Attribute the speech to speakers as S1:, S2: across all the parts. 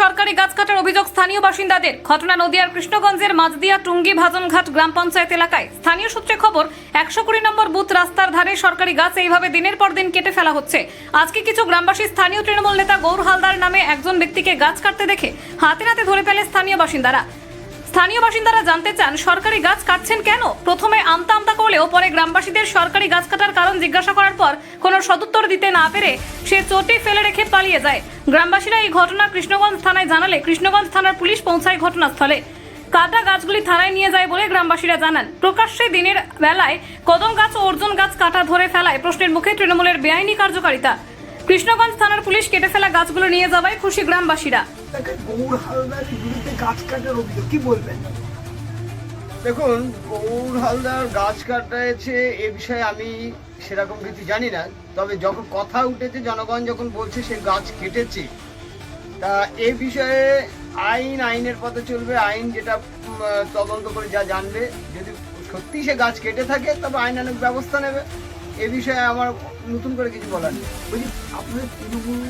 S1: সরকারি গাছ কাটার অভিযোগ স্থানীয় বাসিন্দাদের। ঘটনা নদিয়ার কৃষ্ণগঞ্জের মাঝদিয়া টুঙ্গি ভাজনঘাট গ্রাম পঞ্চায়েত এলাকায়। স্থানীয় সূত্রে খবর, একশো কুড়ি নম্বর বুথ রাস্তার ধারে সরকারি গাছ এইভাবে দিনের পর দিন কেটে ফেলা হচ্ছে। আজকে কিছু গ্রামবাসী স্থানীয় তৃণমূল নেতা গৌর হালদার নামে একজন ব্যক্তিকে গাছ কাটতে দেখে হাতে নাতে ধরে ফেলে স্থানীয় বাসিন্দারা। স্থানীয় বাসিন্দারা জানতে চান, সরকারি গাছ কাটছেন কেন? প্রথমে আমতা আমতা করলেও পরে গ্রামবাসীদের সরকারি গাছ কাটার কারণ জিজ্ঞাসা করার পর কোনো সদুত্তর দিতে না পেরে সে চোটে ফেলে রেখে পালিয়ে যায়। গ্রামবাসীরা এই ঘটনা কৃষ্ণগঞ্জ থানায় জানালে কৃষ্ণগঞ্জ থানার পুলিশ পৌঁছায় ঘটনাস্থলে। কাটা গাছগুলি থানায় নিয়ে যায় বলে গ্রামবাসীরা জানান। প্রকাশ্যে দিনের বেলায় কদম গাছ ও অর্জুন গাছ কাটা ধরে ফেলায় প্রশ্নের মুখে তৃণমূলের বেআইনি কার্যকারিতা। কৃষ্ণগঞ্জ থানার পুলিশ কেটে ফেলা গাছগুলো নিয়ে যাওয়ায় খুশি গ্রামবাসীরা।
S2: গৌর হালদার বিরুদ্ধে গাছ কাটার অভিযোগ কি বলবেন?
S3: দেখুন গৌর হালদার গাছ কাটাইছে এ বিষয়ে আমি সেরকম কিছু জানি না তবে যখন কথা উঠেছে জনগণ যখন বলছে সে গাছ কেটেছে তা এ বিষয়ে আইন আইনের পথে চলবে। আইন যেটা তদন্ত করে যা জানবে যদি সত্যি সে গাছ কেটে থাকে তবে আইনানুক ব্যবস্থা নেবে। এ বিষয়ে আমার নতুন করে কিছু বলার নেই।
S2: বলছি আপনার তৃণমূল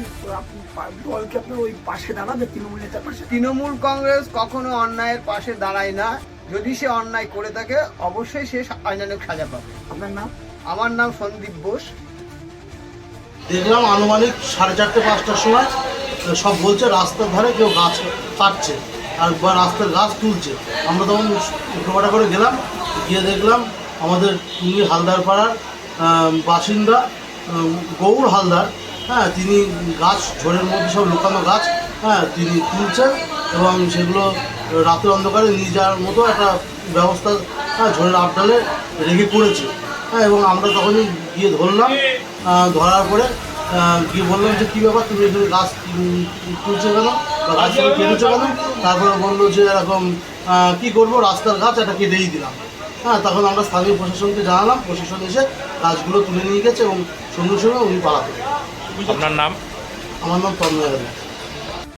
S2: দলকে আপনার ওই পাশে দাঁড়াবে তৃণমূল নেতার পাশে
S3: তৃণমূল কংগ্রেস কখনো অন্যায়ের পাশে দাঁড়ায় না। যদি সে অন্যায় করে থাকে অবশ্যই সে আইনানুক সাজা পাবে।
S2: আপনার নাম?
S3: আমার নাম সন্দীপ বোস।
S4: দেখলাম আনুমানিক সাড়ে চারটে পাঁচটার সময় সব বলছে রাস্তার ধারে কেউ গাছ কাটছে আর বা রাস্তার গাছ তুলছে। আমরা তখন টোকাটা করে গেলাম গিয়ে দেখলাম আমাদের টুঙ্গি হালদার পাড়ার বাসিন্দা গৌর হালদার হ্যাঁ তিনি গাছ ঝোড়ের মধ্যে সব লুকানো গাছ হ্যাঁ তিনি তুলছেন এবং সেগুলো রাতের অন্ধকারে নিয়ে যাওয়ার মতো একটা ব্যবস্থা হ্যাঁ ঝোড়ের আবডালে রেখে করেছে হ্যাঁ এবং আমরা তখনই গিয়ে ধরলাম ধরার পরে গিয়ে বললাম যে, কী ব্যাপার? তুমি এখানে গাছ তুলছো কেন? বা গাছ কেটেছো কেন? তারপরে বলল যে, এরকম কী করব? রাস্তার গাছ এটা কেটেই দিলাম। হ্যাঁ তখন আমরা স্থানীয় প্রশাসনকে জানালাম প্রশাসন এসে কাজগুলো তুলে নিয়ে গেছে এবং সঙ্গে সুন্দর উনি পালাতে
S5: আপনার নাম
S4: আমার নাম তন্ময়।